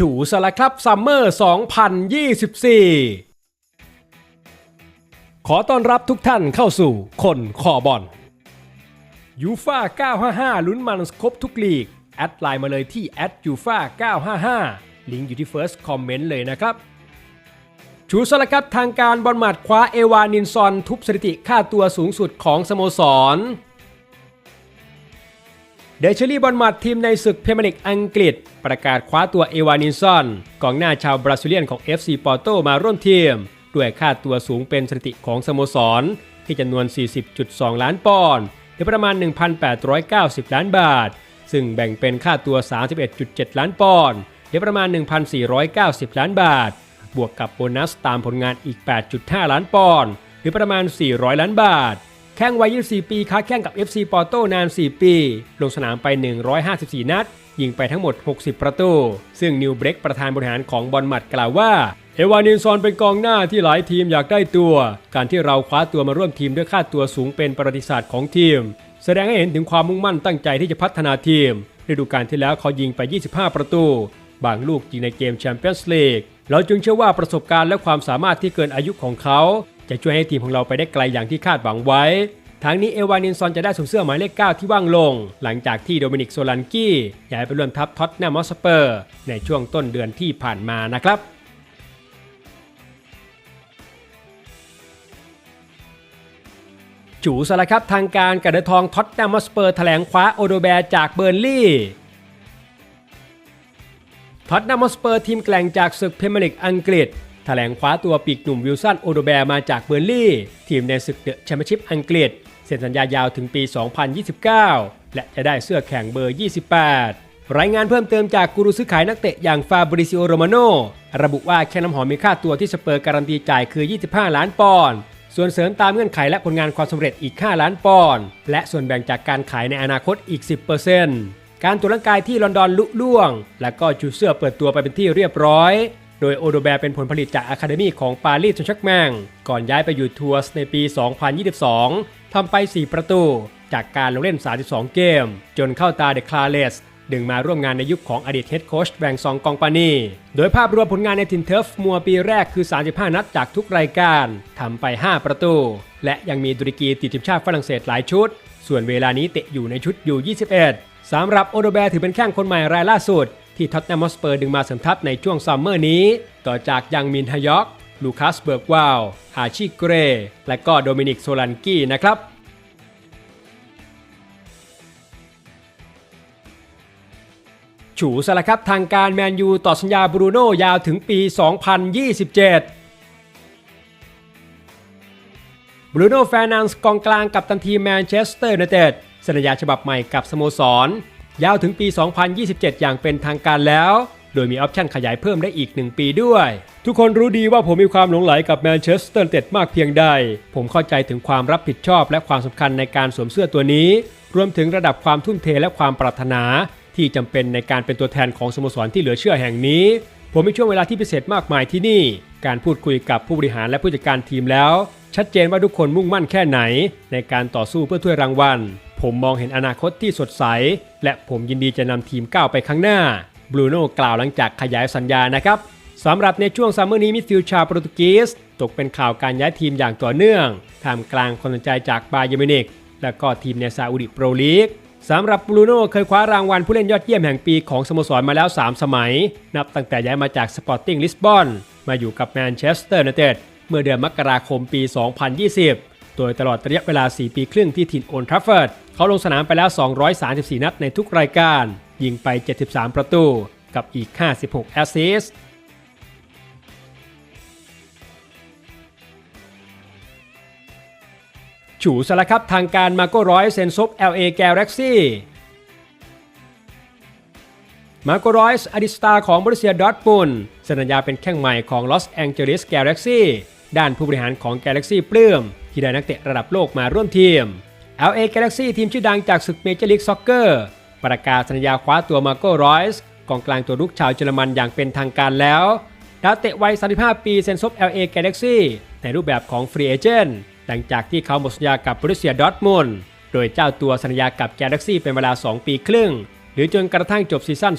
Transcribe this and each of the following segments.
ฉูสละครับซัมเมอร์ 2024 ขอต้อนรับทุกท่านเข้าสู่คนคอบอลยูฟา955 ลุ้นมันครบทุกลีก แอดไลน์มาเลยที่แอดยูฟา955 ลิงก์อยู่ที่ First Comment เลยนะครับชูสละครับทางการบอลหมัดคว้าเอวานินซอน ทุบสถิติค่าตัวสูงสุดของสโมสร เดชลี่บอลหมัดทีมในศึกเพรเมียร์ลีกอังกฤษ ประกาศคว้าตัวเอวานินซอนกองหน้าชาวบราซิเลียนของ FC ปอร์โตมาร่วมทีม ด้วยค่าตัวสูงเป็นสถิติของสโมสร ที่จำนวน 40.2 ล้านปอนด์หรือประมาณ 1,890 ล้านบาท ซึ่งแบ่งเป็นค่าตัว 31.7 ล้านปอนด์หรือประมาณ 1,490 ล้านบาท บวกกับโบนัสตามผลงานอีก 8.5 ล้านปอนด์หรือประมาณ 400 ล้านบาท ข้งวัย 24 ปี ค้าแข่งกับ FC ปอร์โตนาน 4 ปี ลงสนามไป 154 นัด ยิงไปทั้งหมด 60 ประตู ซึ่งนิวเบรกประธานบริหารของบอลมัดกล่าวว่า เอวานินซอนเป็นกองหน้าที่หลายทีมอยากได้ตัว การที่เราคว้าตัวมาร่วมทีมด้วยค่าตัวสูงเป็นประวัติศาสตร์ของทีม แสดงให้เห็นถึงความมุ่งมั่นตั้งใจที่จะพัฒนาทีมฤดูกาลที่แล้วเขายิงไป 25 ประตู บางลูกยิงในเกมแชมเปี้ยนส์ลีกเราจึงเชื่อว่าประสบการณ์และความสามารถที่เกินอายุของเขา จะช่วยให้ทีมของเราไปได้ไกลอย่างที่คาดหวังไว้ทั้งนี้เอวานินซอนจะได้สวมเสื้อหมายเลข 9 ที่ว่างลง หลังจากที่โดมินิกโซลันกี้ย้ายไปร่วมทัพท็อตแนมอสเปอร์ ในช่วงต้นเดือนที่ผ่านมานะครับจูสละครับทางการกระเดทองท็อตแนมอสเปอร์แถลงคว้าโอโดแบร์จากเบอร์ลี่ท็อตแนมอสเปอร์ทีมแกล่งจากศึกเพรเมียร์ลีกอังกฤษ ถลงคว้าตัวปีกหนุ่มวิลสันโอโดแบร์มาจากเบอร์ลี่ ทีมในศึกเดอะแชมเปี้ยนชิพอังกฤษเซ็นสัญญายาวถึงปี 2029 และจะได้เสื้อแข่งเบอร์ 28 รายงานเพิ่มเติมจากกูรูซื้อขายนักเตะอย่างฟาบริซิโอโรมาโนระบุว่าแค่น้ำหอมมีค่าตัวที่สเปอร์การันตีจ่ายคือ 25 ล้านปอนด์ส่วนเสริมตามเงื่อนไขและผลงานความสำเร็จอีก 5 ล้านปอนด์และส่วนแบ่งจากการขายในอนาคตอีก 10%การตรวจร่างกายที่ลอนดอนลุล่วง และก็ชุดเสื้อเปิดตัวไปเป็นที่เรียบร้อย โดยโอโดแบร์เป็นผลผลิตจากอะคาเดมีของปารีสแซงต์ชร์กแมงก่อนย้ายไปอยู่ทัวร์สในปี 2022 ทำไป 4 ประตู จากการลงเล่น 32 เกม จนเข้าตาเดคลาเลสดึงมาร่วมงานในยุคของอดีตเฮดโค้ชแบงซองกองปานี โดยภาพรวมผลงานในทินเทิร์ฟมัวปีแรกคือ 35 นัดจากทุกรายการทำไป 5 ประตู และยังมีดุริกีติดทีมชาติฝรั่งเศสหลายชุด ส่วนเวลานี้เตะอยู่ในชุดอยู่ 21สำหรับโอโดแบร์ถือเป็นแข้งคนใหม่รายล่าสุด ที่ท็อตแนมอสเปอร์ดึงมาเสริมทัพในช่วงซัมเมอร์นี้ ต่อจากยังมินฮยอก ลูคัสเบิร์กวาลอาชิเกร และก็โดมินิกโซลันกี้นะครับฉูสละครับทางการแมนยูต่อสัญญาบรูโน่ยาวถึงปี 2027บรูโน่แฟร์นันส์กองกลางกับตันทีแมนเชสเตอร์ยูไนเต็ดสัญญาฉบับใหม่กับสโมสร ยาวถึงปี 2027 อย่างเป็นทางการแล้ว โดยมีออปชั่นขยายเพิ่มได้อีก 1 ปีด้วย ทุกคนรู้ดีว่าผมมีความหลงไหลกับแมนเชสเตอร์เต็ดมากเพียงใด ผมเข้าใจถึงความรับผิดชอบและความสำคัญในการสวมเสื้อตัวนี้ รวมถึงระดับความทุ่มเทและความปรารถนา ที่จำเป็นในการเป็นตัวแทนของสโมสรที่เหลือเชื่อแห่งนี้ ผมมีช่วงเวลาที่พิเศษมากมายที่นี่ การพูดคุยกับผู้บริหารและผู้จัดการทีมแล้ว ชัดเจนว่าทุกคนมุ่งมั่นแค่ไหน ในการต่อสู้เพื่อถ้วยรางวัล ผมมองเห็นอนาคตที่สดใส และผมยินดีจะนำทีมก้าวไปข้างหน้าบรูโน่กล่าวหลังจากขยายสัญญานะครับสำหรับในช่วงซัมเมอร์นี้มิดฟิลด์ชาวโปรตุเกสตกเป็นข่าวการย้ายทีมอย่างต่อเนื่องท่ามกลางความสนใจจากบาเยร์มินิกและก็ทีมในซาอุดิโปรลีกสำหรับบรูโน่เคยคว้ารางวัลผู้เล่นยอดเยี่ยมแห่งปีของสโมสรมาแล้ว 3 สมัย นับตั้งแต่ย้ายมาจากสปอร์ติ้งลิสบอนมาอยู่กับแมนเชสเตอร์ยูไนเต็ดเมื่อเดือนมกราคมปี 2020 โดยตลอดระยะเวลา 4 ปีครึ่งที่ถิ่นโอนทรัฟเฟิร์ด เขาลงสนามไปแล้ว 234 นัดในทุกรายการ ยิงไป 73 ประตูกับอีก 56 แอสซิสต์ฉูสละครับทางการมาโกร้อยเซนซบ LA Galaxy มาโกรอยส์อดิสตาของบริเซียดอร์ทมุนสัญญาเป็นแข้งใหม่ของลอสแองเจลิสแก a ล็กซี่ด้านผู้บริหารของ Galaxy ปลื้มที่ได้นักเตะระดับโลกมาร่วมทีม LA Galaxy ทีมชื่อดังจากศึกเมเจอร์ลีกซ็อกเกอร์ประกาศสัญญาคว้าตัวมาโกรอยส์กองกลางตัวรุกชาวเยอรมันอย่างเป็นทางการแล้วดาวเตะวัย 35 ปีเซ็นซบ LA Galaxy ในรูปแบบของฟรีเอเจนต์หลังจากที่เขาหมดสัญญากับบริเซียดอทมุนโดยเจ้าตัวสัญญากับ Galaxy เป็นเวลา 2 ปีครึ่ง หรือจนกระทั่งจบซีซั่น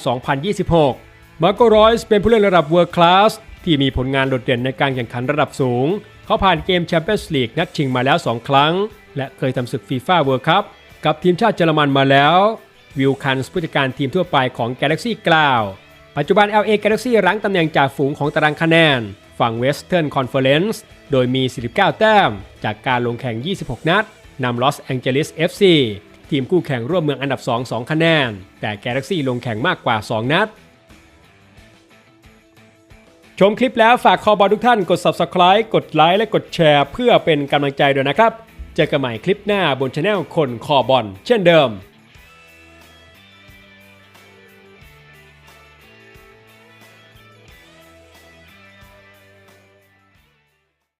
2026 มาโกรอยส์เป็นผู้เล่นระดับเวิร์คลาสที่มีผลงานโดดเด่นในการแข่งขันระดับสูง เขาผ่านเกมแชมเปี้ยนส์ลีกนัดชิงมาแล้ว 2 ครั้ง และเคยทำศึกฟีฟ่าเวิร์คัพกับทีมชาติเยอรมันมาแล้ว วิลคันส์ผู้จัดการทีมทั่วไปของ Galaxy กล่าว ปัจจุบัน LA Galaxy รั้งตำแหน่งจากฝูงของตารางคะแนน ฝั่ง Western Conference โดยมี 49 แต้ม จากการลงแข่ง 26 นัดนำ Los Angeles FC ทีมคู่แข่งร่วมเมืองอันดับ 2 2 คะแนน แต่ Galaxy ลงแข่งมากกว่า 2 นัดชมคลิปแล้วฝากคอบอลทุกท่านกด Subscribe กดไลค์และกดแชร์ เพื่อเป็นกำลังใจด้วยนะครับ เจอกันใหม่คลิปหน้าบนช anel คนคอบอลเช่นเดิม